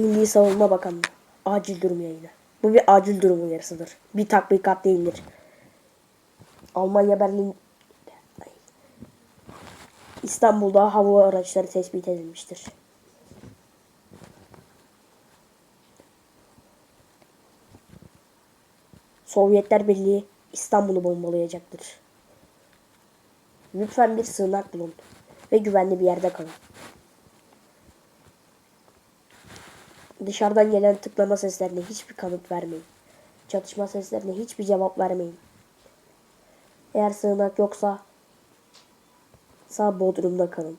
Milli Savunma Bakanlığı. Acil durum yayını. Bu bir acil durum uyarısıdır. Bir tatbikat değildir. Almanya Berlin. İstanbul'da hava araçları tespit edilmiştir. Sovyetler Birliği İstanbul'u bombalayacaktır. Lütfen bir sığınak bulun ve güvenli bir yerde kalın. Dışarıdan gelen tıklama seslerine hiçbir kanıt vermeyin. Çatışma seslerine hiçbir cevap vermeyin. Eğer sığınak yoksa sağ bodrumda kalın.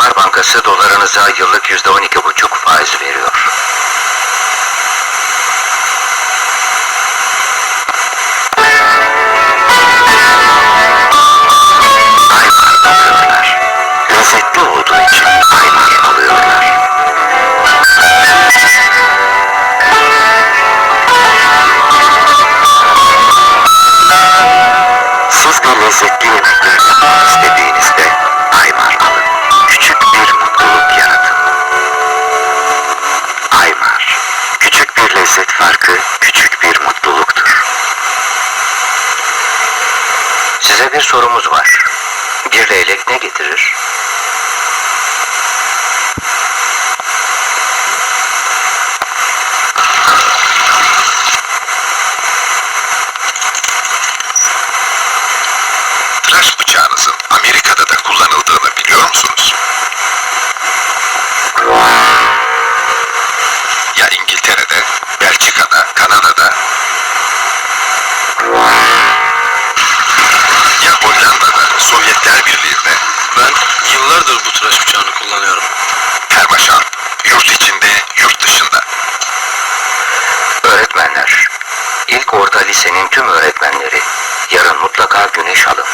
İmar Bankası dolarınıza yıllık yüzde on iki buçuk faiz veriyor. Size bir sorumuz var. Bir leylek ne getirir? Sovyetler Birliği'nde. Ben yıllardır bu tıraş bıçağını kullanıyorum. Kerbaşan, yurt içinde, yurt dışında. Öğretmenler. İlk orta lisenin tüm öğretmenleri yarın mutlaka güneş alın.